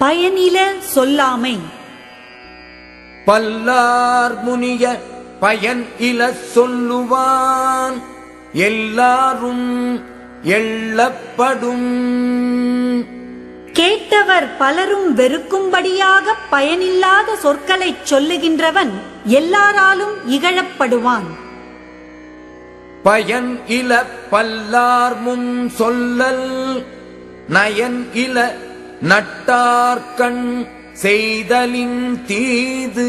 பயனில சொல்லாமை. பல்லார் முனிய பயன் இல சொல்லுவான். எல்லாரும் எள்ளப்படும். கேட்டவர் பலரும் வெறுக்கும்படியாக பயனில்லாத சொற்களைச் சொல்லுகின்றவன் எல்லாராலும் இகழப்படுவான். பயன் இல பல்லார் முன் சொல்லல் நயன் இல நட்டார்கண் செய்தலின் தீது.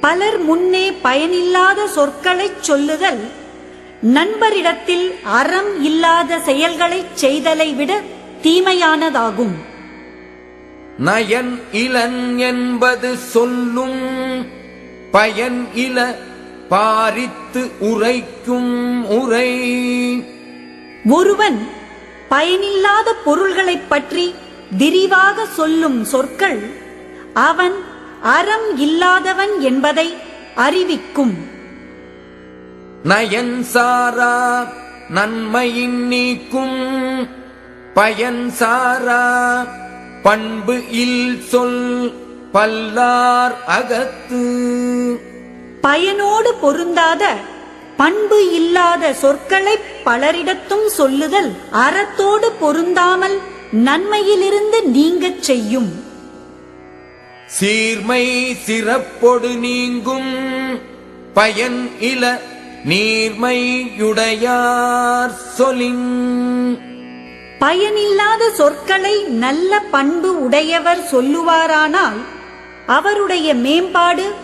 பலர் முன்னே பயனில்லாத சொற்களைச் சொல்லுதல் நண்பரிடத்தில் அறம் இல்லாத செயல்களைச் செய்தலை விட தீமையானதாகும். நயன் இளன் என்பது சொல்லும் பயன் இல பாரித்து உரைக்கும் உரை. ஒருவன் பயனில்லாத பொருள்களைப் பற்றி விரிவாக சொல்லும் சொற்கள் அவன் அறம் இல்லாதவன் என்பதை அறிவிக்கும். நயன் சாரா நன்மையின் நீக்கும். பயன் சாரா பண்பு இல் சொல் பல்லார் அகத்து. பயனோடு பொருந்தாத பண்பு இல்லாத சொற்களை பலரிடத்தும் சொல்லுதல் அறத்தோடு பொருந்தாமல் நன்மையிலிருந்து நீங்கச் செய்யும். சீர்மை சிறப்பொடு நீங்கும். பயன் இல நீர்மையுடையார் சொலின் பயனில்லாத சொற்களை நல்ல பண்பு உடையவர் சொல்லுவாரானால் அவருடைய மேம்பாடு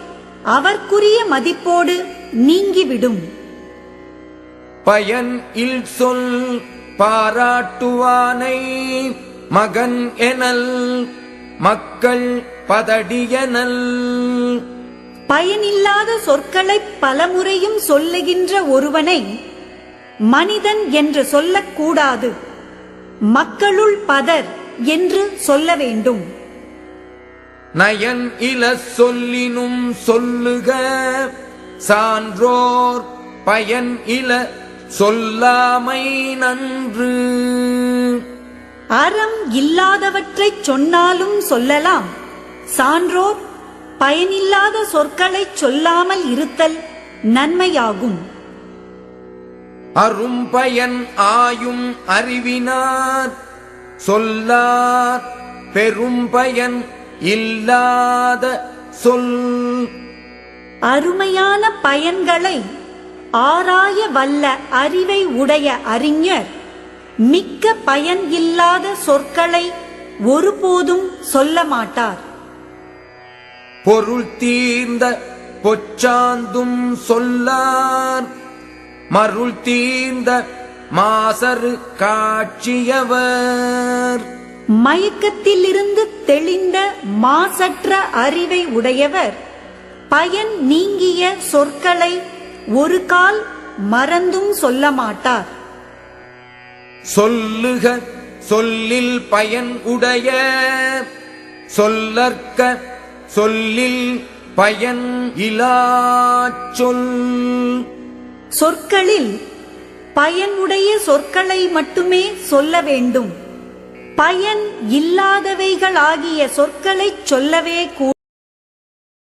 அவர்க்குரிய மதிப்போடு நீங்கிவிடும். பயன் இல் சொல் பாராட்டுவானை மகன் எனல் மக்கள் பதடியனல். பயனில்லாத சொற்களை பலமுறையும் சொல்லுகின்ற ஒருவனை மனிதன் என்று சொல்லக்கூடாது மக்களுள் பதர் என்று சொல்ல வேண்டும். நயன் இல சொல்லினும் சொல்லுக சான்றோர் பயன் இல சொல்லாமை நன்று. அறம் இல்லாதவற்றைச் சொன்னாலும் சொல்லலாம். சான்றோர் பயனில்லாத சொற்களைச் சொல்லாமல் இருத்தல் நன்மையாகும். அரும்பயன் ஆயும் அறிவினார். சொல்லார் பெரும்பயன் இல்லாத சொல். அருமையான பயன்களை ஆராய வல்ல அறிவை உடைய அறிஞர் மிக்க பயன் இல்லாத சொற்களை ஒருபோதும் சொல்ல மாட்டார். பொருள் தீர்ந்த பொச்சாந்தும் சொல்லார். மருள் தீர்ந்த மாசரு காட்சியவர். மயக்கத்திலிருந்து தெளிந்த மாசற்ற அறிவை உடையவர் பயன் நீங்கிய சொற்களை ஒரு கால் மறந்தும் சொல்ல மாட்டார். சொல்லுக சொல்லில் பயன் உடைய. சொல்லற்க சொல்லில் பயன் இலாச் சொல். சொற்களில் பயனுடைய சொற்களை மட்டுமே சொல்ல வேண்டும். பயன் இல்லாதவைகளாகிய சொற்களைச் சொல்லவே கூ